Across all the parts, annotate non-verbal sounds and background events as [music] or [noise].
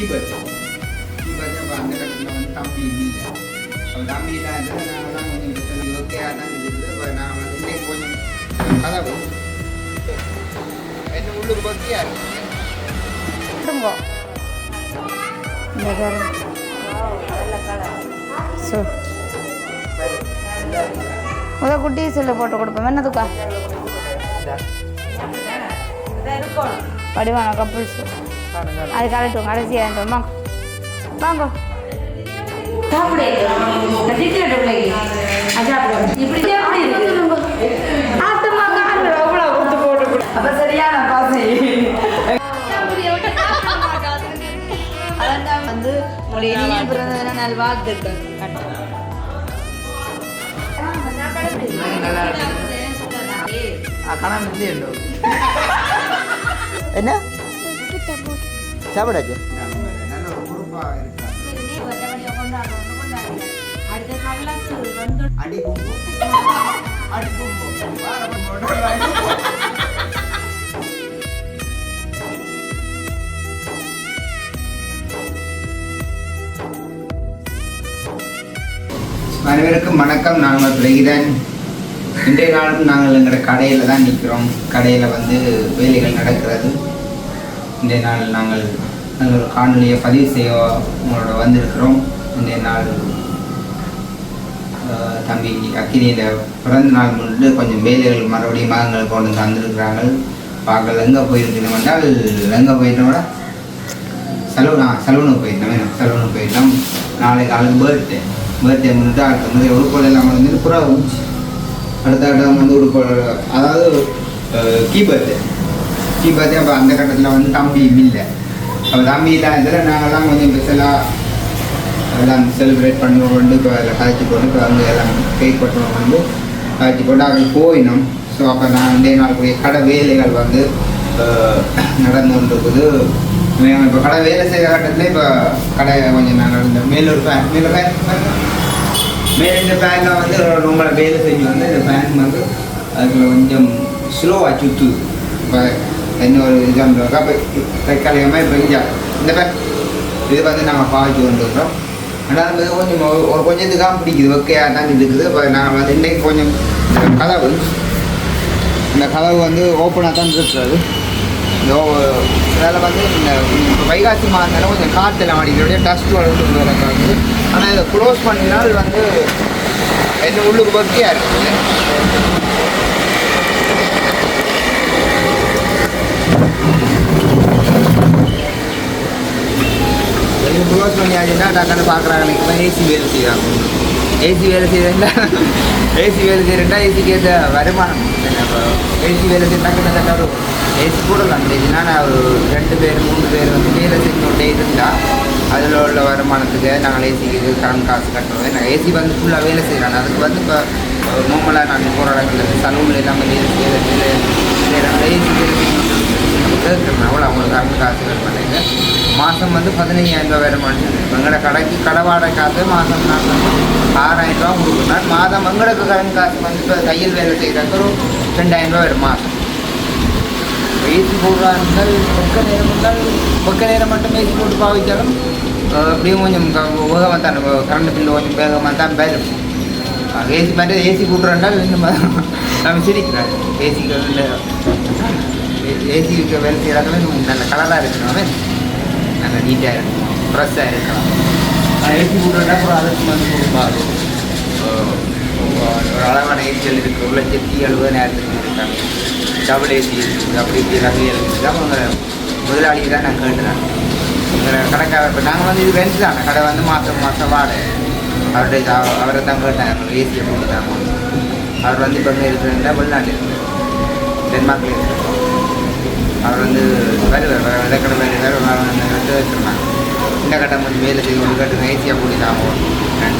Kuiper Kuiper அப்போ அந்த கட்டத்தில் வந்து தம்பி இல்லை அப்போ தம்பி இல்லாதது நாங்களாம் கொஞ்சம் பிரச்சனை ஓகேயாக தான் இருக்குது அப்போ நான் வந்து இன்னைக்கு கொஞ்சம் கதவு என்ன உள்ளுக்கு பக்தியாக இருக்கு முத குட்டி சில்லு போட்டு கொடுப்போம் என்னதுக்கா படிவான கப்புள்ஸ் அது கரெக்டும் கடைசியாக வாங்க. வாங்க. கொடு அப்போ சரியான பாசை வந்து உங்களுடைய இனிய பிறந்த நாள் வாழ்த்துக்கள். என்ன? போட்டு அனைவருக்கும் வணக்கம். நாங்கள் பிரகிதன். இன்றைய நாளும் நாங்கள் எங்களோட கடையில் தான் நிற்கிறோம். கடையில் வந்து வேலைகள் நடக்கிறது. இந்த நாள் நாங்கள் நாங்கள் ஒரு காணொலியை பதிவு செய்ய உங்களோட வந்திருக்கிறோம். இந்த நாள் தம்பி அக்கினியில் பிறந்த நாள் முன்னிட்டு கொஞ்சம் வேலைகள் மறுபடியும் மகங்கள் கொண்டு வந்து தந்திருக்கிறாங்க பார்க்கல எங்கே போயிருக்கணும் என்றால் எங்கே போயிருந்தோட சலூனா சலூனுக்கு போயிருந்தோம். வேணும் சலூனுக்கு போயிருந்தோம். நாளைக்கு ஆளுக்கு பர்த்டே பர்த்டே முன்னிட்டு அடுத்த முறை உடுப்போல் எல்லாம் வந்து புறா ஊச்சி. அடுத்த இடம் வந்து உடுக்கோல் அதாவது கீ பர்த்டே இப்போ பார்த்தா அப்போ அந்த கட்டத்தில் வந்து தம்பி இல்லை. அப்போ தம்பி இல்லாததில் நாங்கள்லாம் கொஞ்சம் ஸ்பெஷலாக எல்லாம் செலிப்ரேட் பண்ணுவோம். இப்போ அதில் காய்ச்சி போட்டு இப்போ வந்து எல்லாம் கேக் கொட்டணும் வந்து. காய்ச்சி போட்டு அங்கே போயினோம். ஸோ அப்போ நான் வந்து நாளுக்குரிய கடை வேலைகள் வந்து நடந்து கொண்டிருக்குது. இப்போ கடை வேலை செய்கிற கட்டத்தில் இப்போ கடை கொஞ்சம் நாங்கள் இந்த மேலூர் ஃபேன் மேலூர் ஃபேன் மேலே இந்த ஃபேனில் வந்து ரொம்ப வேலை செஞ்சு வந்து இந்த ஃபேன் வந்து அதில் கொஞ்சம் ஸ்லோவாக சுற்று இப்போ இன்னொரு இது அப்போ தற்காலிகமாக இப்போ இங்கே இந்த ஃபேன் இது வந்து நாங்கள் பாய்ச்சி கொண்டிருக்கிறோம் ஆனால் அது வந்து கொஞ்சம் ஒரு- ஒரு கொஞ்சத்துக்காக பிடிக்குது ஓகேயாக தான் இருக்குது இப்போ நாங்கள் வந்து இன்றைக்கு கொஞ்சம் இந்த கதவு இந்த கதவு வந்து ஓப்பனாக தான் இருக்கிறது இந்த அதில் வந்து இந்த வைகாசி மாதம் கொஞ்சம் காற்றெல்லாம் அடிக்கிறோடைய டஸ்ட் வளர்ந்து வந்து ஆனால் இதை க்ளோஸ் பண்ணினால் வந்து என்ன உள்ளுக்கு பக்தியாக இருக்குது இது க்ளோஸ் பண்ணியாச்சுன்னா டக்குன்னு பார்க்குறாங்க. இப்போ ஏசி வேலை செய்கிறாங்க ஏசி வேலை செய்யறா ஏசி வேலை செய்யறா ஏசிக்கு ஏற்ற வருமானம். ஏசி வேலை செய்ய டக்குன்னு தட்ட ஒரு ஏசி கூட கண்டிச்சுன்னா நான் ஒரு ரெண்டு பேர் மூணு பேர் வந்து வேலை செஞ்சோண்டே இருந்தால் அதில் உள்ள வருமானத்துக்கு நாங்கள் ஏசிக்கு இது கரண்ட் காசு கட்டுறோம் நாங்கள் ஏசி வந்து ஃபுல்லாக வேலை செய்கிறாங்க அதுக்கு வந்து இப்போ நார்மலாக நாங்கள் போகிற சலூனில் எல்லாமே வேலை வேலை செய்கிறாங்க ஏசி வேலை செய்யணும். கேட்குறேன் அவ்வளோ அவங்களுக்கு அவங்க காசு வேணும் மாதம் வந்து பதினைஞ்சாயிரம் ரூபாய் வேணும் மாட்டேங்குது எங்களோட கடைக்கு கடை வாடகை காசு மாதம் நாங்கள் ஆறாயிரம் ரூபா கொடுக்கணும் மாதம் எங்களுக்கு கடன் காசு வந்து இப்போ தையல் வேலை செய்கிறாங்க ஒரு ரெண்டாயிரம் ரூபா வரும் மாதம் ஏசி இருந்தால் பக்க நேரம் இருந்தால் பக்க நேரம் மட்டும் ஏசி போட்டு பாவிச்சாலும் அப்படியும் கொஞ்சம் வேகமாக தான் கரண்ட் பில்லு கொஞ்சம் வேகமாக தான் பேரும் ஏசி மாதிரி ஏசி போட்டுறாண்டால் இன்னும் நம்ம சிரிக்கிறாரு. ஏசிக்கு ஏசி இருக்க வேலை செய்கிறாங்களே நல்ல கலராக இருக்கணும் நல்ல நீட்டாக இருக்கணும் ஃப்ரெஷ்ஷாக இருக்கலாம் ஏசி போட்டுறா அப்புறம் அதற்கு வந்து கொடுப்பாரு ஒரு அளவான ஏசிகள் இருக்குது ஒரு லட்சத்தி எழுபதாயிரத்துக்கு இருக்காங்க டபுள் ஏசி இருக்குது அப்படி இப்படி ரகைகள் இருக்குது அவங்க முதலாளி தான் நான் கேட்டுறேன் கடைக்கார இப்போ நாங்கள் வந்து இது ரெண்டு தான். கடை வந்து மாதம் மாதம் வாடகை. அவருடைய அவரை தான் கேட்டாங்க ஏசியை போட்டுட்டாங்க அவர் வந்து இப்போ இருக்கிறதா வெளிநாட்டில் இருக்குது டென்மார்க்கில் இருக்குது அவர் வந்து வருவார் வர விதக்கடை வருவார் வந்து வச்சுருந்தாங்க. இந்த கட்டம் கொஞ்சம் வேலை செய்து ஒரு கட்டு ஏசியாக கூட்டிட்டாங்க.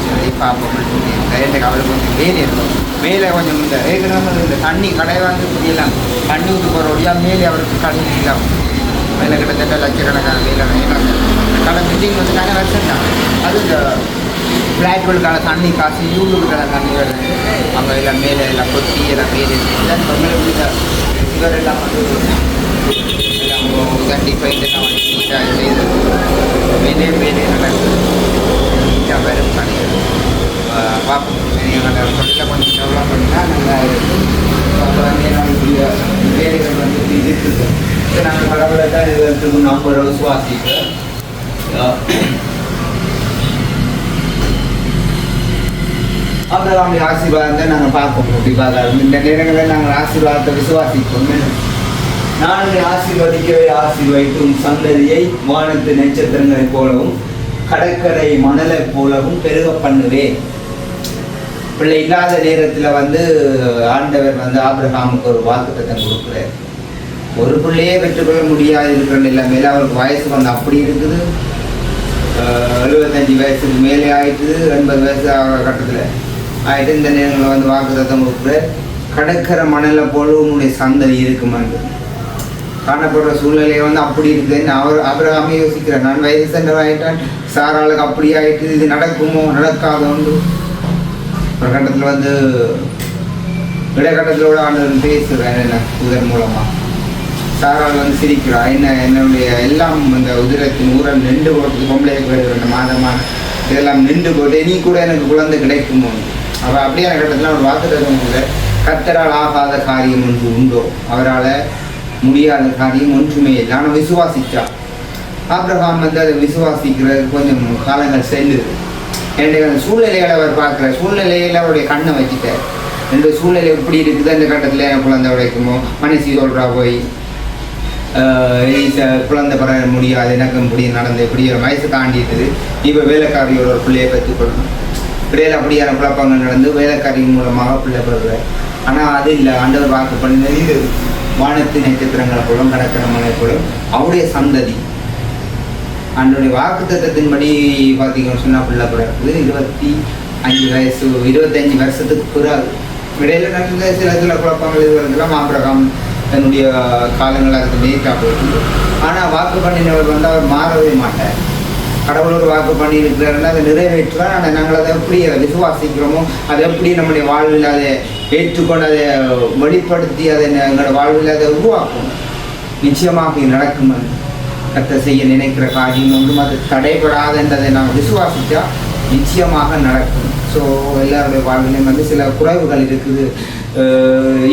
சொல்லி பார்ப்போம்னு சொல்லி எனக்கு அவருக்கு கொஞ்சம் வேலை இருக்கும் மேலே கொஞ்சம் இந்த ஏற்கனவே இந்த தண்ணி கடை வந்து புரியலாம் தண்ணி ஊற்றி போகிற வழியாக மேலே அவருக்கு கடை இல்லாம மேலே கிட்டத்தட்ட லட்சக்கணக்கான மேலே கடை பில்டிங் வந்து நிறைய அது இந்த ஃப்ளாட்களுக்கான தண்ணி காசு யூடுக்கான தண்ணி வருது அங்கே எல்லாம் மேலே எல்லாம் கொத்தி எல்லாம் மேலே எல்லாம் மேலே இவர் எல்லாம் வந்து Ada yang berhasil bantu nang pakum di bagal, dan ini yang nang berhasil bantu visuasi pun. நான் ஆசிர்வதிக்கவே ஆசிர்வதிக்கும் சந்ததியை வானத்து நட்சத்திரங்களைப் போலவும் கடற்கரை மணலைப் போலவும் பெருக பண்ணுவேன் பிள்ளை இல்லாத நேரத்தில் வந்து ஆண்டவர் வந்து ஆபிரகாமுக்கு ஒரு வாக்கு தத்தம் கொடுக்குறார். ஒரு பிள்ளையே பெற்றுக்கொள்ள முடியாது இருக்கிற நிலைமையில் அவருக்கு வயசு வந்து அப்படி இருக்குது. அஹ் எழுபத்தஞ்சு வயசுக்கு மேலே ஆயிட்டு எண்பது வயசு ஆகிற கட்டத்தில் ஆகிட்டு இந்த நேரங்களில் வந்து வாக்கு தத்தம் கொடுக்குறார். கடற்கரை மணலை போல உன்னுடைய சந்ததி இருக்குமான்னு. காணப்படுற சூழ்நிலையை வந்து அப்படி இருக்குதுன்னு அவர் அபிரகாமே யோசிக்கிறார் நான் வயது சென்றவர் ஆயிட்டான் சாராளுக்கு அப்படி ஆயிட்டு இது நடக்குமோ நடக்காதோன்னு ஒரு கட்டத்தில் வந்து இடைக்கட்டத்தோட கூட ஆண்டவர் பேசுகிறார் என்ன உதர் மூலமாக சாரால் வந்து சிரிக்கிறா என்ன என்னுடைய எல்லாம் இந்த உதிரத்தின் ஊரல் நின்று போட்டு பொம்பளை ரெண்டு மாதமான இதெல்லாம் நின்று போட்டு நீ கூட எனக்கு குழந்தை கிடைக்குமோ? அவள் அப்படியான கட்டத்தில் அவர் பார்த்துட்டு இல்லை கத்தரால் ஆகாத காரியம் ஒன்று உண்டோ? அவரால் முடியாத காரியம் ஒன்றுமே இல்லை. ஆனால் விசுவாசித்தான் ஆப்ரஹாம் வந்து அதை விசுவாசிக்கிறது கொஞ்சம் காலங்கள் செல்லுது. என்னுடைய அந்த சூழ்நிலைகளை அவர் பார்க்குற சூழ்நிலையில் அவருடைய கண்ணை வச்சுட்டார். ரெண்டு சூழ்நிலை எப்படி இருக்குது அந்த கட்டத்தில் என் குழந்தை உடைக்குமோ? மனசி சொல்கிறா போய் குழந்தை பெற முடியாது எனக்கு இப்படி நடந்து இப்படி ஒரு வயசு தாண்டிட்டுது. இப்போ வேலைக்காரியோட ஒரு பிள்ளையை பெற்றுக்கொள்ளணும். இடையில அப்படியான குழப்பங்கள் நடந்து வேலைக்காரியின் மூலமாக பிள்ளை பெறுற ஆனால் அது இல்லை. ஆண்டவர் வாக்கு பண்ணினது வானத்து நட்சத்திரங்களை போலும் கடற்கரை மலை போலும் அவருடைய சந்ததி. அன்றைய வாக்கு தத்துவத்தின்படி பார்த்தீங்கன்னு சொன்னால் பிள்ளை பிறக்குது இருபத்தி அஞ்சு வயசு இருபத்தஞ்சு வருஷத்துக்கு பிறகு இடையில நடந்த சில சில குழப்பங்கள் இது வரதுலாம் தன்னுடைய காலங்களாக அதுக்கு நேர்த்தா போயிட்டு ஆனால் வாக்கு பண்ணினவர் வந்து அவர் மாறவே மாட்டார். கடவுள் ஒரு வாக்கு பண்ணியிருக்கிறாருன்னா அதை நிறைவேற்றுவார். ஆனால் நாங்கள் அதை எப்படி அதை விசுவாசிக்கிறோமோ அதை எப்படி நம்முடைய வாழ்வில் அதை ஏற்றுக்கொண்டு அதை வெளிப்படுத்தி அதை எங்களோட வாழ்வில் அதை உருவாக்கும். நிச்சயமாக இது நடக்கும் கத்த செய்ய நினைக்கிற காரியம் ஒன்றும் அது தடைபடாது என்றதை நாம் விசுவாசித்தா நிச்சயமாக நடக்கும். ஸோ எல்லாருடைய வாழ்விலையும் வந்து சில குறைவுகள் இருக்குது.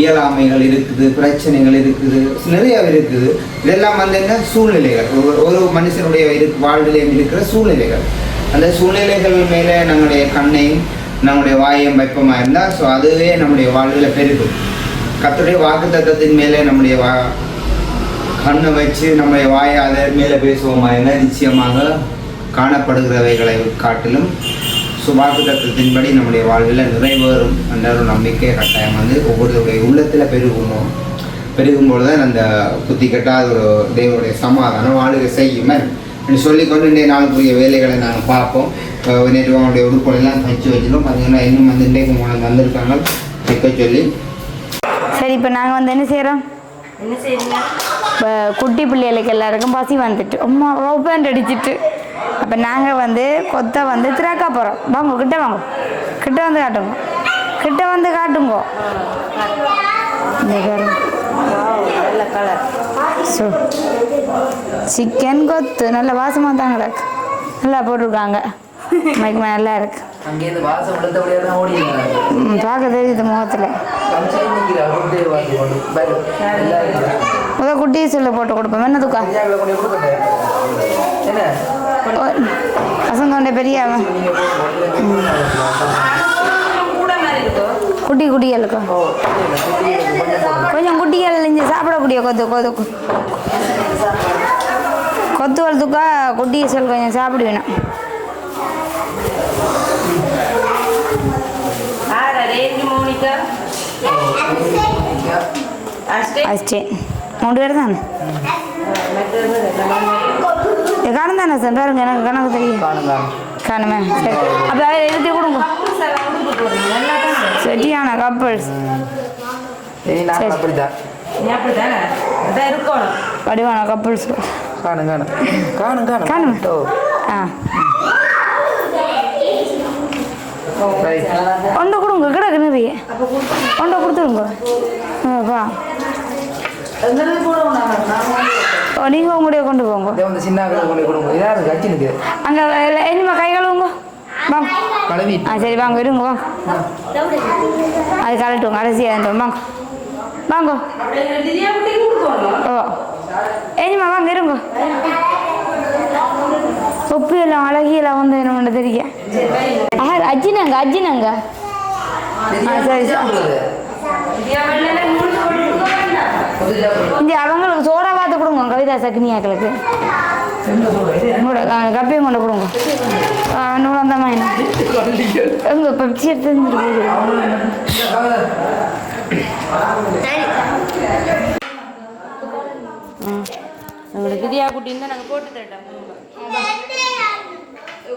இயலாமைகள் இருக்குது பிரச்சனைகள் இருக்குது நிறைய இருக்குது. இதெல்லாம் வந்து என்ன? சூழ்நிலைகள். ஒரு ஒரு மனுஷனுடைய இரு வாழ்விலையும் இருக்கிற சூழ்நிலைகள். அந்த சூழ்நிலைகள் மேலே நம்முடைய கண்ணையும் நம்முடைய வாயையும் வெப்பமாக இருந்தால் ஸோ அதுவே நம்முடைய வாழ்வில் பெருகும் கத்துடைய வாக்கு தத்துவத்தின் மேலே நம்முடைய வா கண்ணை வச்சு நம்முடைய வாயை அதை மேலே பேசுவோமா என நிச்சயமாக காணப்படுகிறவைகளை காட்டிலும் சுபாக்கு தத்துவத்தின்படி நம்முடைய வாழ்வில் நிறைவேறும் என்ற ஒரு நம்பிக்கை கட்டாயம் வந்து ஒவ்வொருத்தருடைய உள்ளத்தில் பெருகுமோ பெருகும்பொழுது தான் அந்த புத்தி கெட்டாத ஒரு தேவனுடைய சமாதானம் வாழ்க செய்யுமே. என்று சொல்லிக்கொண்டு இன்றைய நாளுக்குரிய வேலைகளை நாங்கள் பார்ப்போம். நேற்று அவங்களுடைய உடுப்புகளெல்லாம் தைச்சு வச்சிடும் பார்த்தீங்கன்னா இன்னும் வந்து இன்றைக்கு வந்திருக்காங்க தைக்க சொல்லி. சரி இப்போ நாங்கள் வந்து என்ன செய்கிறோம் என்ன செய்யுங்க இப்போ குட்டி பிள்ளைகளுக்கு எல்லாருக்கும் பசி வந்துட்டு. அம்மா ரோப்பேண்ட் அடிச்சிட்டு. அப்போ நாங்கள் வந்து கொத்தை வந்து திராக்கா போகிறோம் வாங்க கிட்ட வாங்க. கிட்ட வந்து காட்டுங்க. கிட்ட வந்து காட்டுங்க இந்த பாருங்க. நல்ல கலர் சோ சிக்கன் கொத்து நல்ல வாசமாக தான் கிடக்கு. நல்லா போட்டிருக்காங்க. மைக்கு நல்லா இருக்கு. பார்க்க தெரியுது முகத்தில். முத குட்டி சொல்ல போட்டு கொடுப்போம். என்ன துக்கா? பசங்க பெரிய அவன் நீங்கள் கூட மாதிரி இருக்கும் குட்டி குட்டிகளுக்கும் ஓ இல்லை குட்டி கொஞ்சம் குட்டிகள் இங்கே சாப்பிடக்கூடிய கொத்து கொத்து கொ- கொத்து வளர்த்துக்கா குட்டி சொல் கொஞ்சம் சாப்பிடுவேணும் அஷ்டே அಷ್ಟೇ மூணு பேர் தானே காணும் தானே சார்? பாருங்க எனக்கு கணக்கு தெரியும். காணுமே. சரி. அப்போ எழுதி கொடுங்க. சரியான கப்பல்ஸ் வடிவான கப்பல்ஸ் காணும் காணும். காணும் காணும். காணும். ஆ. ஒன்றை கொடுங்க கிடக்கு நிறைய ஒன்றை கொடுத்துருங்க. ஆப்பா நீங்கள் உங்களுடைய கொண்டு போங்க. அங்கே என்னமா கை கழுவுங்க. வாங்க. ஆ சரி வாங்க இருங்க வாங்க அது கலட்டுவோங்க அரிசி அதுட்டோம் வாங்க. வாங்க. ஓ. ஏனிமா வாங்க இருங்க. தொப்பி எல்லாம் அழகியெல்லாம் வந்து என்ன தெரிய அஜினங்க அஜினங்க. ஆ சரி இந்த அவங்களுக்கு சோடா பார்த்து கொடுங்க கவிதா சக்னியாக்களுக்கு கப்பியும் கொண்டு கொடுங்க நூறு தான் எங்க பெப்சி எடுத்து போகுது எங்களுக்கு கிரியா குட்டி இருந்தால் நாங்கள் போட்டு தரட்டோம்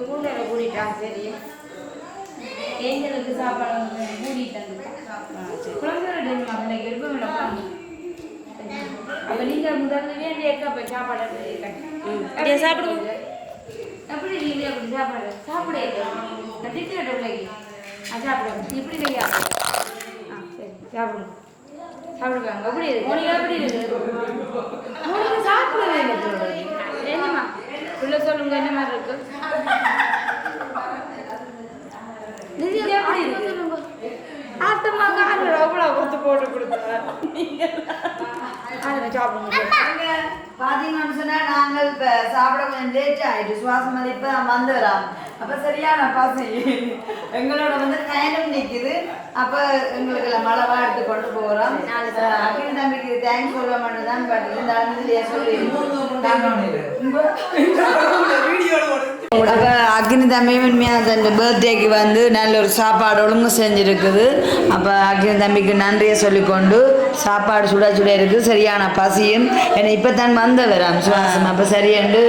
கூண்டலை கூட்டிட்டான் சரி எங்களுக்கு சாப்பாடு வந்து கூட்டிட்டு குழந்தைகள் இன்னைக்கு இல்லை அப்போ நீங்கள் முதல்ல வேண்டிய அப்போ சாப்பாடு அப்படியே சாப்பிடுவோம்? எப்படி நீங்களே அப்படி சாப்பாடு சாப்பிடு. நான் திட்டு பிள்ளைக்கு ஆ சாப்பிடுங்க இப்படி இல்லையா ஆ சரி. சாப்பிடுங்க சாப்பிடுவாங்க எப்படி இருக்கு உனக்கு எப்படி இருக்கு உனக்கு சாப்பிடவே இல்லை சொல்றது. என்னம்மா? உள்ள சொல்லுங்க என்ன மாதிரி இருக்கு? எப்படி கொடுத்து போட்டு கொடுத்தா அதில் சாப்பிடுங்க. பாத்தீங்கன்னு சொன்னா நாங்கள் இப்ப சாப்பிட கொஞ்சம் லேட் ஆயிட்டு சுவாசம் வந்து இப்ப வந்து வரோம் அப்ப சரியான பசி. எங்களோட வந்து பயணம் நிக்குது. அப்ப எங்களுக்கு எல்லாம் மழவா எடுத்து கொண்டு போறோம். அகில் தம்பிக்கு தேங்க்ஸ் சொல்ல மட்டும் தான் பட் இருந்தாலும் இதுலயே சொல்லி அப்ப அக்னி தம்பி உண்மையா அந்த பர்த்டேக்கு வந்து நல்ல ஒரு சாப்பாடு ஒழுங்கு செஞ்சிருக்குது. அப்ப அக்னி தம்பிக்கு நன்றியை சொல்லிக்கொண்டு சாப்பாடு சுட சுட இருக்கு சரியான பசியும். ஏன்னா இப்ப தான் வந்த வராம் சுவாசம். அப்ப சரியண்டு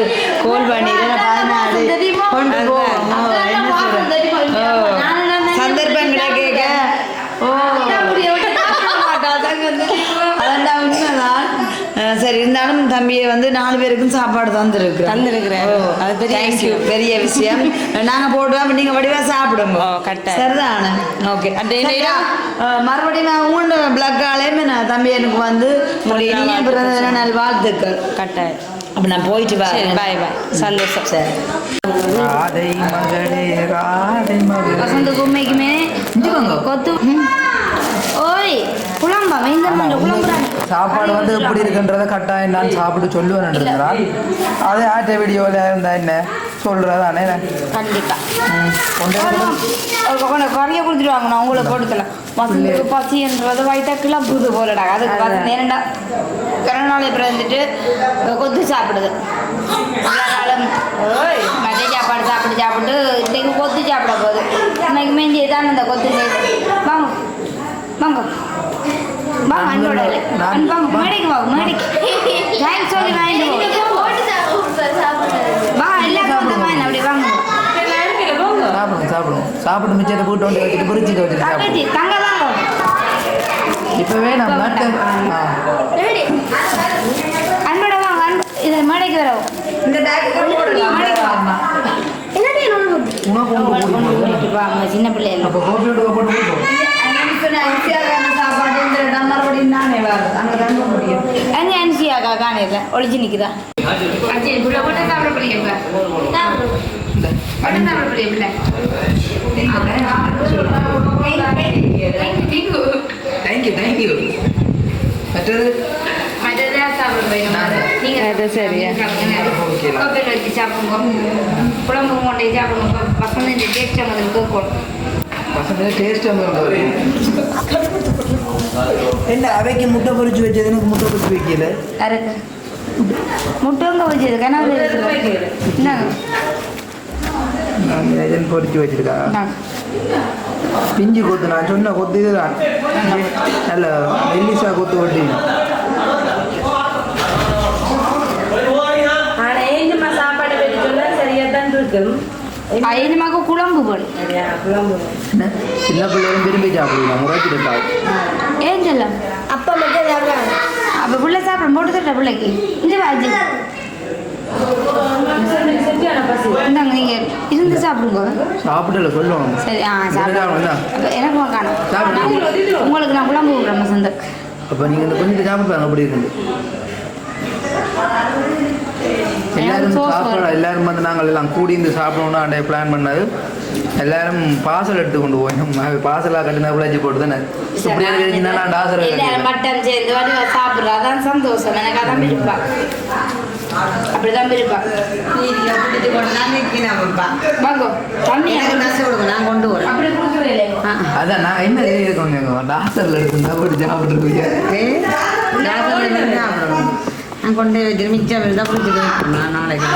கோல் பண்ணிட்டு பதினாறு கொண்டு போவோம் ஓ, என்ன சொல்றது? ஓ, சந்தர்ப்பம் கிடைக்க ஓ அதான் உண்மைதான் அஹ் சரி இருந்தாலும் தம்பியை வந்து நாலு பேருக்கும் சாப்பாடு தந்துருக்கு தந்திருக்கிறேன். அது பெரிய விஷயம். பெரிய விஷயம். நாங்க போடுவோம் நீங்க வடிவா சாப்பிடுங்க. ஓ, கட்டாயம். சரிதானே? ஓகே மறுபடியும் நான் உங்களோட பிளக்காலேயுமே நான் தம்பி எனக்கு வந்து உங்களுடைய இனிய பிறந்த நல் வாழ்த்துக்கள். கட்டாயம் அப்ப நான் போயிட்டு வரேன். பாய் பாய் சந்தோஷம். சரி. ராதை மகளே ராதை மகளே. வசந்த கும்மைக்குமே கொத்து. ஓய் குழம்பா வெந்த மண்ட குழம்புறாங்க சாப்பாடு வந்து எப்படி இருக்குன்றத கட்டாயம் நான் சாப்பிட்டு சொல்லுவேன் இருக்கிறான் அதே ஆட்ட வீடியோவில் இருந்தா என்ன? சொல்றதானே? கண்டிப்பா. கொண்டு கொஞ்சம் கறியை கொடுத்துட்டு வாங்க நான் உங்களை போட்டுக்கலாம் வசந்துக்கு பசின்றது வயிற்றா கிளப்புது போலடா அதுக்கு பார்த்து நேரண்டா. கரநாளை பிறந்துட்டு கொத்து சாப்பிடுது. எல்லா நாளும் மதிய சாப்பாடு சாப்பிட்டு சாப்பிட்டு இன்னைக்கு கொத்து சாப்பிட போகுது இன்னைக்கு மெஞ்சி தான் இந்த கொத்து செய்யுது வாங்க வாங்க மேடைக்கு வாங்க மேடைக்கு தேங்க்ஸ் சொல்லி வாங்கிட்டு போ. வா எல்லா கொத்தும் வாங்க அப்படி வாங்க சாப்பிடுங்க சாப்பிடுங்க சாப்பிட்டு மிச்சத்தை போட்டு வந்து வச்சுட்டு பிரிச்சுக்க வச்சுட்டு தங்கச்சி தங்க வாங்க இப்பவே நம்ம நட்டு அன்போட வாங்க இதை மேடைக்கு வரவும் இந்த உணவு கொண்டு வாங்க சின்ன பிள்ளைங்க அப்போ கோபியோட போட்டு இந்த மறுபடியும் நானே வரும் அங்க தங்க முடியும் அங்கே அனுசியாக்கா காணையில். ஒளிச்சு நிற்குதா தேங்க்யூ தேங்க்யூ மற்றது? அது சரியா. வச்சு சாப்பிடுங்க குழம்பு கொண்டே சாப்பிடுங்க பசங்க டேஸ்ட் என்ன அவைக்கு முட்டை பொரிச்சு வச்சது எனக்கு முட்டை பொரிச்சு வைக்கல. யாருக்கு முட்டங்க வச்சது கனவு ஏஜென்ட் பொரிச்சு வச்சிருக்காங்க பிஞ்சு கொத்து நான் சொன்ன கொத்து இதுதான். நல்ல எல்லிசா கொத்து ஐயமாக்கு குழம்பு போடு என்ன? சின்ன பிள்ளைகளும் விரும்பி சாப்பிடுவாங்க முறைச்சிட்டு இருக்காங்க ஏன் சொல்லம். அப்பா மட்டும் சாப்பிடுறாங்க அப்போ பிள்ளை சாப்பிட போட்டு தட்ட பிள்ளைக்கு. சரியான பசி இந்தாங்க நீங்க இருந்து சாப்பிடுங்க. சாப்பிடல சொல்லுவாங்க சரி ஆ. சாப்பிடுங்க. எனக்கு காணும். உங்களுக்கு நான் குழம்பு விடுறேன் சந்தக் அப்போ நீங்கள் இந்த கொஞ்சம் சாப்பிடுவாங்க அப்படி இருந்து எல்லாரும் சாப்பிட. எல்லாரும் வந்து நாங்கள் எல்லாம் கூடி இருந்து சாப்பிடணும்னு அன்றைய பிளான் பண்ணது. எல்லாரும் பார்சல் எடுத்து கொண்டு போய் பார்சலாக கட்டினா விளைச்சி போட்டு தானே இப்படியே தெரிஞ்சுன்னா நான் டாசரை எல்லாரும் மட்டன் சேர்ந்து வடிவா சாப்பிடுறா அதான் சந்தோஷம். எனக்கு அதான் விருப்பம். அப்படிதான் அப்பா வாங்கோ தண்ணி எனக்கு நசை கொடுங்க நான் கொண்டு வரேன். அப்படி கொடுக்குறேன் அதான் நான் என்ன இருக்கோங்க டாக்டர்ல எடுத்துருந்தா போட்டு சாப்பிட்டுருக்கீங்க ஏய், யாரும் இல்லை, அப்புறம் நான் கொண்டு போய் வைக்கிறேன் மிச்சம் இருந்தால் பிடிச்சி வைக்கணும் நாளைக்கு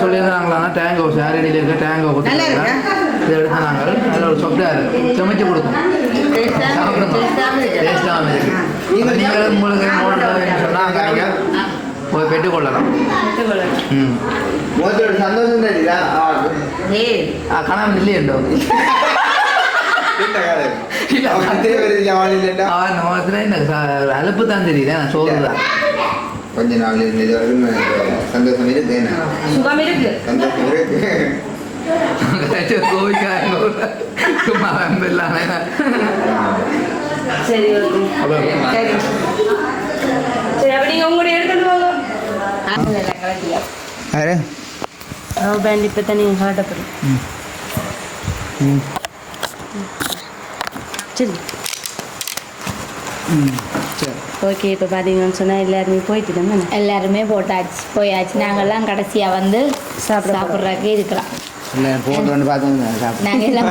சொல்லியிருந்தாங்களா டேங்கோ சாரடியில் இருக்க? டேங்கோ நல்லா இருக்கா? இதை எடுத்து நாங்கள் அதில் ஒரு சொப்டார் சமைச்சு கொடுக்கும். டேஸ்டாகவும் இருக்கு. நீங்களும் உங்களுக்கு நீங்கள் போய் பெற்றுக்கொள்ளலாம். ம். மோத்தோட சந்தோஷம் தெரியுதா ஆ கணவன் இல்லையண்டோ? அலுப்பு தான் தெரியுது. நான் சொல்றேன் கொஞ்ச நாள் இருந்து இது வரைக்கும் எனக்கு சந்தோஷம் இருக்கு? சுகம் இருக்கு. இருக்கு கோவிக்காரங்க சும்மா வெம்பில்லாம சரி ஓகே சரி சரி அப்ப நீங்க உங்களுடைய எடுத்துட்டு போங்க யாரு ரவு பேண்ட் இப்போ தான் நீங்கள் காட்டப்படும் சரி ஓகே இப்போ பார்த்தீங்கன்னு சொன்னால் எல்லாருமே போயிட்டு தானே எல்லாருமே போட்டாச்சு போயாச்சு நாங்கெல்லாம் கடைசியாக வந்து சாப்பிட சாப்பிட்றதுக்கு இருக்கலாம் இல்லை போட்டு வந்து பார்த்தோம் சாப்பிட்டு. நாங்கள் எல்லாம்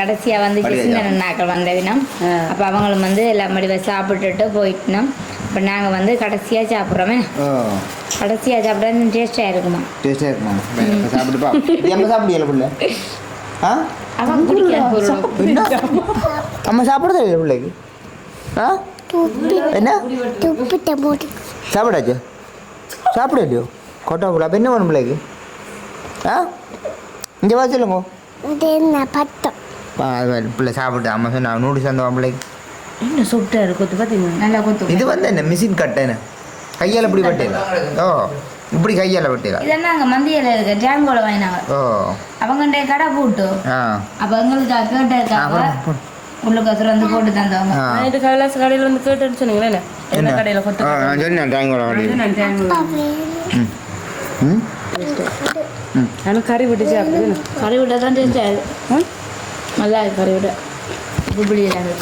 கடைசியாக வந்து சின்ன நாக்கள் வந்த தினம். அப்போ அவங்களும் வந்து எல்லாம் மடிவை சாப்பிட்டுட்டு போயிட்டோம் இப்போ நாங்கள் வந்து கடைசியாக சாப்பிட்றோமே. கடைசியாக சாப்பிட்டா டேஸ்ட்டாக இருக்குமா? டேஸ்டாக இருக்குமா? சாப்பிட்டுப்பா. எம்ம சாப்பிடுல பிள்ளை? ஆ? அவன் அம்மா சாப்பிடுதா இல்லை பிள்ளைக்கு? ஆ? என்ன? சாப்பிடாச்சு சாப்பிட இல்லையோ கொட்டா பிள்ளை அப்போ என்ன வேணும் பிள்ளைக்கு? ஆ? இங்கே வா சொல்லுங்க. மாதிரி பிள்ளை சாப்பிட்டு அம்மா சொன்னா நூடுல்ஸ் அந்த பிள்ளைக்கு என்ன சூப்பராக இருக்கும் பார்த்தீங்களா நல்லா கொத்து இது வந்து என்ன மிஷின் கட்டேன்னு கையால் இப்படி வெட்டல ஓ இப்படி கையால் வெட்டல இதெல்லாம் அங்கே மந்தியில் இருக்க ஜாங்கோல வாங்கினாங்க ஓ. அவங்கள்ட்ட கடை போட்டு ஆ. அப்போ எங்களுக்கு கேட்டிருக்காங்க. உள்ளுக்கு வந்து போட்டு தந்தவங்க. நைட்டு கைலாஸ் கடையில் வந்து கேட்டேன்னு சொன்னீங்களே என்ன? கடையில் கொத்து நான் சொன்னேன் ம். ஆனால் கறி விட்டு சாப்பிடுது கறி விட தான் டேஸ்ட் ஆகுது நல்லா இருக்கு கறி விட இல்லாது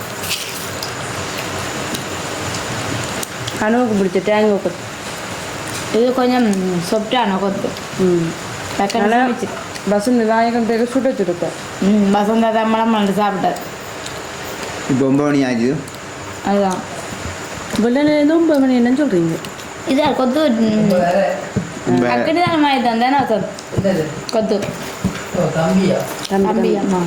கனவுக்கு பிடிச்ச தேங்காய் கொத்து இது கொஞ்சம் சொப்டான கொத்து ம். வசந்த் நாயகன் தேக்க சுட சுடுப்பேன் ம் வசந்தா தம்மளம் வந்து சாப்பிட்டார் இப்போ ஒம்பது மணி ஆச்சு அதுதான் வெள்ளலேருந்து ஒன்பது மணி என்னன்னு சொல்கிறீங்க இதா கொத்து தான் கொத்து. தம்பியா? தம்பி அம்மா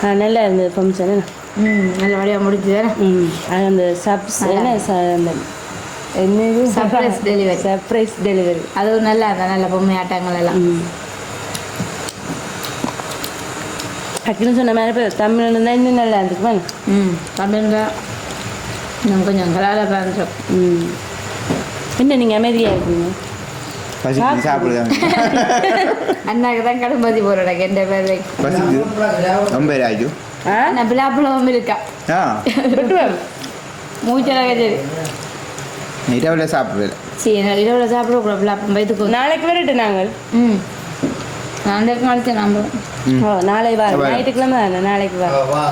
ஆ நல்லா இருந்தது ஃபங்க்ஷன் ம் நல்லபடியாக முடிஞ்சு தானே? ம் அது அந்த சப்ஸ் என்ன ச- அந்த என்னது? Surprise delivery. சர்ப்ரைஸ் டெலிவரி அதுவும் நல்லா இருந்தா நல்ல பொம்மை ஆட்டங்கள் எல்லாம் ம். டக்குன்னு சொன்ன மாதிரி இப்போ தமிழ் இருந்தால் இன்னும் நல்லா இருந்துக்குமா ம் தமிழ்ங்க இன்னும் கொஞ்சம் கலால இருந்துச்சோம் ம். என்ன நீங்கள் அமைதியாக இருக்கீங்க பசிக்கு சாப்பிடுதாங்க [laughs] அண்ணாக்கு தான் கடும்பதி போகிறோம் எந்த பேர். பசிக்கு ஆச்சு ஆ? நான் பிளாப்பழமும் இருக்கா? மூச்சலாக சரி இரவில் சாப்பிடுவேன் சரி நான் இரவில் சாப்பிடக்கூடாது பிளாப்பழம் வயிற்றுக்கு நாளைக்கு வரட்டு நாங்கள். ம். நான் இருக்க நாளைக்கு நம்புறோம் ம். ஓ நாளை வா வா. ஞாயிற்றுக்கிழமை தானே நாளைக்கு வா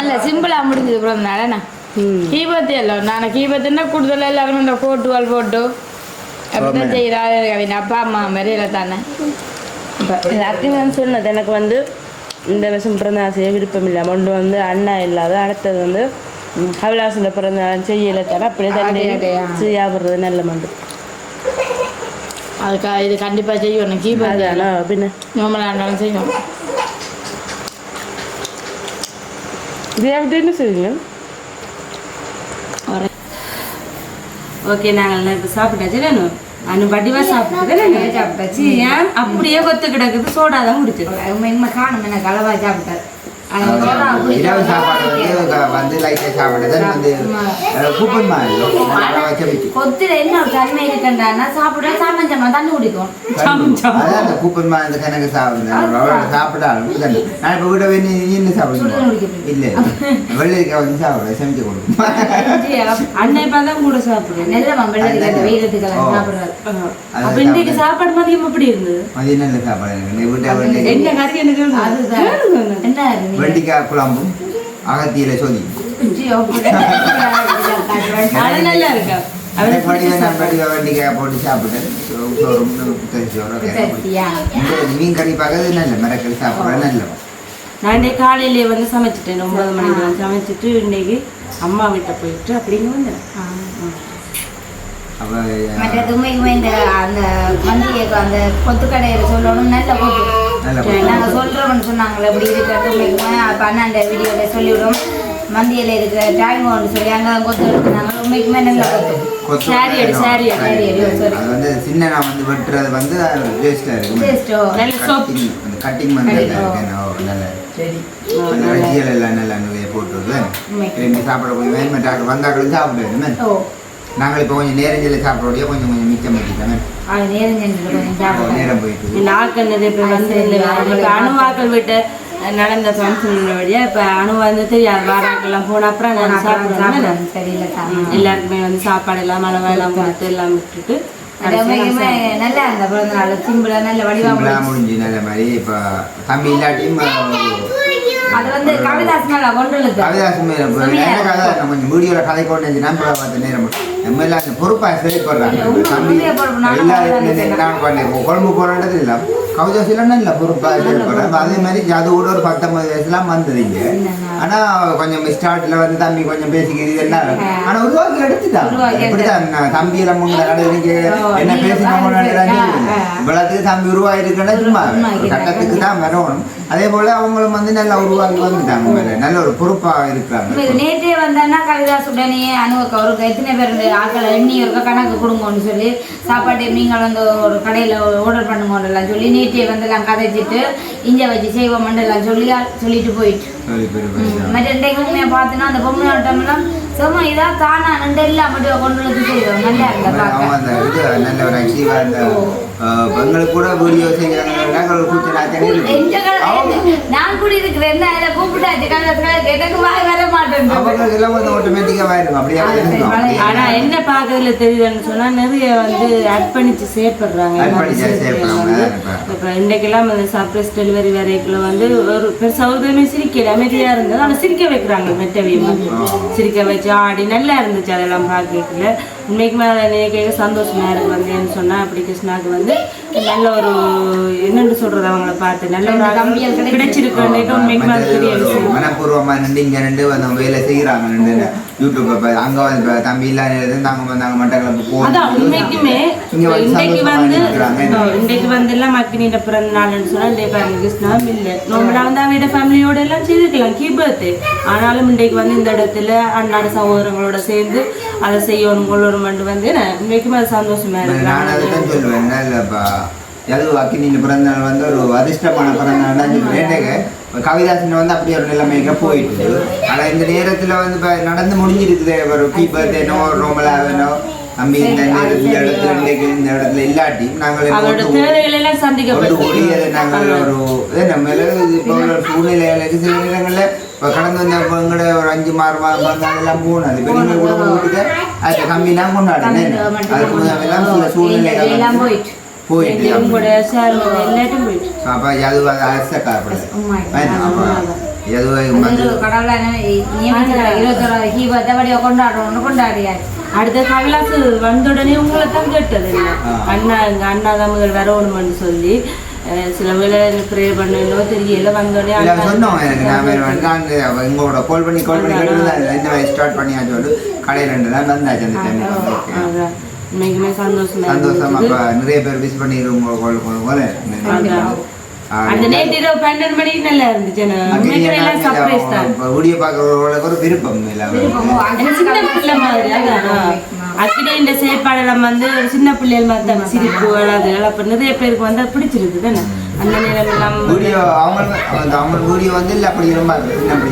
இல்லை சிம்பிளாக முடிஞ்சது ப்ரோ நடனா கீபத்து இல்லை நான் கீபத்துன்னா கூடுதலாக எல்லாருமே இந்த ஃபோட்டோவால் ஃபோட்டோ. அப்படிதான். செய்கிறாரு அவங்க அப்பா அம்மா மாதிரியில தானே. இப்போ எல்லாத்தையும் நான் சொன்னது எனக்கு வந்து இந்த வருஷம் பிறந்த ஆசையை விருப்பம் இல்லை ஒன்று வந்து அண்ணா இல்லாத அடுத்தது வந்து கவிலாசில் பிறந்த செய்யலை தர அப்படியே தண்ணி. செய்யாடுறது நல்ல மண்டு அதுக்கு இது கண்டிப்பாக செய்யணும். கீபோர்டு அதானா பின்ன. நம்மளாக இருந்தாலும் செய்யணும். என்ன செய்வீங்க ஓகே நாங்கள் இப்போ சாப்பிட்டாச்சு வேணும் அனு? வடிவா சாப்பிட்டு சாப்பிட்டாச்சு. ஏன்? அப்படியே கொத்து கிடக்குது சோடா தான் குடிச்சிருக்கோம் இனிமே காணும் என்ன கலவா சாப்பிட்டாரு. இரவு சாப்பாடு வந்து வந்து லைட்டாக சாப்பிட்டது வந்து கூப்பன் மாதிரி. கொத்துல என்ன தன்மை இருக்குன்றான்னா சாப்பிட சாமஞ்சமா தண்ணி குடிக்கும். அதான் அந்த கூப்பன் மாதிரி இந்த கணக்கு சாப்பிடுறேன் சாப்பிட்டாலும் இதுதானே. நான் இப்போ வீட்டை நீ என்ன சாப்பிடுங்க இல்லை வெள்ளரிக்காய் வந்து சாப்பிடுறேன் செஞ்சு கொடுக்கும் அன்னை கூட வெள்ளரிக்காய். சாப்பிடுறாரு அப்ப சாப்பாடு மதியம் எப்படி இருந்தது? மதியம் நல்ல சாப்பாடு. எனக்கு நீ வீட்டை வெள்ளரி என்ன கறி? எனக்கு அதுதான் என்ன வெண்டிக்காய் குழம்பும் அகத்தியில சொதி வெண்டிக்காய் போட்டு சாப்பிட்டேன். சோறும் மீன் கறி பார்க்கறது நல்ல மிரக்கல் சாப்பிட்றது நல்ல நான் இன்னைக்கு காலையிலேயே வந்து சமைச்சிட்டேன் ஒன்பது மணிக்கு. வந்து சமைச்சிட்டு இன்னைக்கு அம்மா வீட்டை போயிட்டு அப்படின்னு வந்தேன் அப்போ மற்றது உண்மைக்குமே இந்த அந்த மந்தியக்கு அந்த கொத்துக்கடையில் சொல்லணும் நல்ல கொத்து. நாங்கள் சொல்கிறோம்னு சொன்னாங்களே இப்படி இருக்கிறது உண்மைக்குமே அப்போ அண்ணாண்ட வீடியோவில் சொல்லிவிடும் மந்தியில் இருக்கிற சொல்லி அங்கே கொத்து எடுத்துனாங்க உண்மைக்குமே நல்ல கொத்து கொத்து- சாரி எடு, சாரி எடு. சாரி எடு, sorry. அது வந்து சின்ன நான் வந்து வெட்டுறது வந்து வேஸ்ட்டாக இருக்கும். டேஸ்ட்டோ நல்ல soft. கட்டிங் அந்த கட்டிங் வந்து நல்லா. சரி. எல்லாம் நல்லா போட்டுருது சாப்பிட போய் வேணுமெட்டாக்கள் வந்தாக்களும் சாப்பிடுவேன் ஓ. நாங்கள் இப்போ கொஞ்சம் நேரஞ்சில் சாப்பிட்றோடைய கொஞ்சம் கொஞ்சம் மிச்சம் பண்ணிட்டோமே நேரம் போயிட்டு. நிறைய பேர் வந்து இப்போ அணுவாக்கள் விட்டு நடந்த ஃபங்க்ஷன் வழியா இப்போ அணு வந்து தெரியாது. வாராக்கெல்லாம் போன அப்புறம் நான் சாப்பிடுறேன். சரியில்லை எல்லாருக்குமே வந்து சாப்பாடு எல்லாம் அளவா எல்லாம் கொடுத்து எல்லாம் விட்டுட்டு நல்லா அந்த பிறந்த நாள். சிம்பிளா நல்ல வடிவா. முடிஞ்சு நல்ல மாதிரி. இப்போ தம்பி இல்லாட்டியும் அது வந்து கவிதாஸ் மேல கொண்டு கதை நான் கொஞ்சம் வீடியோவில் கதை கொண்டு பார்த்த நேரம் நம்ம எல்லாம் அந்த பொறுப்பாக செயல்படுறாங்க தம்பி எல்லாரும் நான் பண்ணேன். குழம்பு போராட்டது இல்லை. கவிதாசிலாம் இல்லை பொறுப்பாக செயல்படுறேன் அதே மாதிரி அது கூட ஒரு பத்தொன்பது வயசுலாம் வந்தது இங்கே ஆனால் கொஞ்சம் ஸ்டார்ட்ல வந்து தம்பி கொஞ்சம் பேசிக்கிறது என்ன? ஆனால் உருவாக்கி எடுத்துட்டான் உருவாக்கி இப்படிதான் தம்பி நடவடிக்கை என்ன பாருங்க. இவ்வளவுக்கு தம்பி உருவாயிருக்குன்னா சும்மா கட்டத்துக்கு தான் வரணும். அதே போல அவங்களும் வந்து நல்லா உருவாக்கி வந்துட்டாங்க. மேல நல்ல ஒரு பொறுப்பா இருக்கிறாங்க. நேற்றே உடனே அனுவக்க ஒரு எத்தனை பேர் ஆக்கள் எண்ணி இருக்க கணக்கு கொடுங்கன்னு சொல்லி சாப்பாட்டு நீங்கள் வந்து ஒரு கடையில் ஆர்டர் பண்ணுங்கன்னு சொல்லி நேற்றே வந்து எல்லாம் கதைச்சிட்டு இஞ்ச வச்சு செய்வோம்னு எல்லாம் சொல்லி சொல்லிட்டு போயிட்டு. மற்ற உண்மையை பார்த்தோன்னா அந்த பொம்மை ஆட்டம்லாம் சும்மா இதா தானா ரெண்டு எல்லாம் மட்டும் கொண்டு வந்து செய்வோம். நல்லா அவங்க பார்க்க ஒரு பெண்களுக்கு கூட வீடியோ ஒரு நான் கூட இருக்கிறேன். அதை கூப்பிட்டாச்சு? கவிதாஸ் எனக்கு வாய் வர மாட்டேன் என்ன பார்க்கறதுல தெரியுதுன்னு சொன்னா நிறைய வந்து அர்ப்பணிச்சு சேர்ப்படுறாங்க. இப்போ. இன்றைக்கெல்லாம் அந்த சர்ப்ரைஸ் டெலிவரி வரைக்குள்ள வந்து ஒரு பெருசா ஒருத்தருமே சிரிக்கல. அமைதியா இருந்தது. சிரிக்க வைக்கிறாங்க மெட்டவியமா சிரிக்க வச்சு ஆடி நல்லா இருந்துச்சு. அதெல்லாம் பார்க்கல உண்மைக்குமே அதை கேட்க சந்தோஷமா இருக்கு வந்தேன்னு சொன்னா அப்படி கிருஷ்ணாக்கு வந்து நல்ல ஒரு என்னன்னு சொல்றது அவங்கள பார்த்து நல்ல ஒரு தம்பிகள் ஆள் கிடைச்சிருக்கு. உண்மைக்குமே அது பெரிய விஷயம் மனப்பூர்வமா நின்று இங்க நின்று வந்து வேலை செய்யறாங்க நின்று யூடியூப் இப்ப அங்க வந்து தம்பி இல்லாத அங்க வந்தாங்க மட்டக்களப்பு அதான் உண்மைக்குமே வந்து இன்றைக்கு வந்து இன்றைக்கு வந்து எல்லாம் மக்கினிட்ட பிறந்த நாள்னு சொன்னா இன்றைக்கு பாருங்க கிருஷ்ணா இல்லை நம்மளா வந்து அவட ஃபேமிலியோட எல்லாம் செய்திருக்கலாம் கீ பர்த்டே ஆனாலும் இன்றைக்கு வந்து இந்த இடத்துல அண்ணாட சகோதரங்களோட சேர்ந்து அதை செய்யணும் கொள்ளணும் வந்து உண்மைக்குமே அது சந்தோஷமா நான் அதை இருக்கு தான் சொல்லுவேன். இல்லைப்பா எது அக்கினியின் பிறந்த நாள் வந்து ஒரு அதிர்ஷ்டமான பிறந்த நாள் தான் சொல்லுவேன். கவிதாசன் வந்து அப்படி ஒரு நிலைமைக்கு போயிட்டு ஆனால் இந்த நேரத்தில் வந்து இப்போ நடந்து முடிஞ்சிருக்குது ஒரு கீ பர்த்டேனோ ரோமலாவனோ தம்பி இந்த இந்த இடத்துல இந்த இடத்துல இல்லாட்டி நாங்கள் அதை நாங்கள் ஒரு நம்ம இப்போ உள்ள சூழ்நிலைகளுக்கு சில நேரங்களில் இப்போ கடந்து வந்த எங்கட ஒரு அஞ்சு மாறு மாதம் வந்தாங்க எல்லாம் போனது இப்போ நீங்கள் கூட வீட்டுக்கு அது கம்மிலாம் கொண்டாடுனேன் அதுக்கு முதல்ல எல்லாம் சில வந்து போயிட்டு அப்போ அது அரச அடுத்த கவிலாசு வந்த உடனே உங்களை தான் கேட்டது. அண்ணா எங்க அண்ணா முதல் வரணும்னு சொல்லி சில வேலை ப்ரே பண்ணணும் தெரியல வந்தோடனே சொன்னோம். எனக்கு நான் அங்கே எங்களோட கால் பண்ணி கால் பண்ணி இந்த மாதிரி ஸ்டார்ட் பண்ணியாச்சு வந்து கடையில் ரெண்டு நாள் வந்தாச்சு அந்த டைம். உண்மைக்குமே சந்தோஷமா சந்தோஷம். அப்போ நிறைய பேர் விஷ் பண்ணிடுவோம் கால். ஆ, அந்த நேற்று இரவு பன்னெண்டு மணிக்கு நல்லா இருந்துச்சு. எனக்கு உண்மைக்குமே எல்லாம் சர்ப்ரைஸ் தான். வீடியோ பார்க்குறவங்களுக்கு ஒரு விருப்பம் இல்லை சின்ன பிள்ளை மாதிரி அதான் அக்கிடே இந்த செயற்பாடெல்லாம் வந்து சின்ன பிள்ளைகள் மாதிரி சிரிப்பு அழகுகள் அப்போ நிறைய பேருக்கு வந்து பிடிச்சிருக்கு தானே? அந்த நேரம் எல்லாம் வீடியோ அவங்க அந்த அவங்க வீடியோ வந்து இல்லை அப்படி ரொம்ப சின்ன அப்படி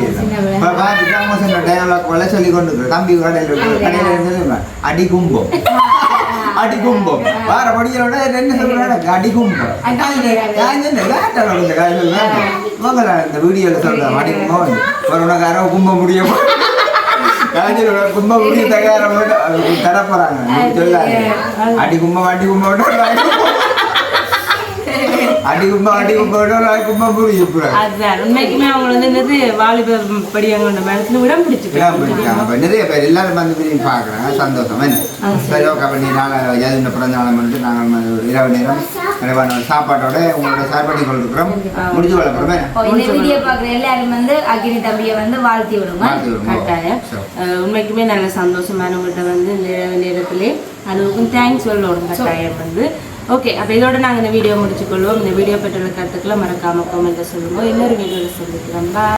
இப்போ பார்த்துட்டு அவங்க சொன்ன டயலாக் போல சொல்லி கொண்டு தம்பி கடையில் கடையில் இருந்து அடி கும்பம். அடி கும்பம். வார படிக்கிறோட என்ன சொல்றாங்க அடி கும்பம். இந்த வீடியோவில் சொல்கிறேன் அடி கும்பம். ஒரு உனக்கு அரவ கும்பம் முடியும் கும்ப முடிய தகாரம் தர போறாங்க அடி கும்பம் அடி கும்பம். அடி கும்பம் அடி அதுதான் உண்மைக்குமே அவங்க வந்து என்னது வாலிபர் படியாங்க பிடிச்சிட்டு இடம் பிடிக்காங்க. அப்ப நிறைய பேர் எல்லாரும் வந்து விரும்பி பார்க்குறாங்க. சந்தோஷம் என்ன? சரி. ஓகே அப்போ நீ நாளை ஜாதின பிறந்த நாளை நாங்கள் ஒரு இரவு நேரம் நிறைவான சாப்பாட்டோட உங்களோட பண்ணி கொண்டிருக்கிறோம் இந்த வீடியோ பார்க்குற எல்லாரும் வந்து அக்னி தம்பியை வந்து வாழ்த்தி விடுங்க. கட்டாயம். உண்மைக்குமே நல்ல சந்தோஷமானவங்கள்ட்ட வந்து நேரத்திலே அதுக்கும் தேங்க்ஸ் சொல்லணும் கட்டாயம் வந்து. ஓகே அப்போ இதோட நாங்கள் இந்த வீடியோ முடிச்சுக்கொள்வோம். இந்த வீடியோ பற்றின கருத்துக்களை மறக்காமல் கமெண்ட்டை சொல்லுவோம் இன்னொரு வீடியோவில் சந்திக்கலாம். Bye.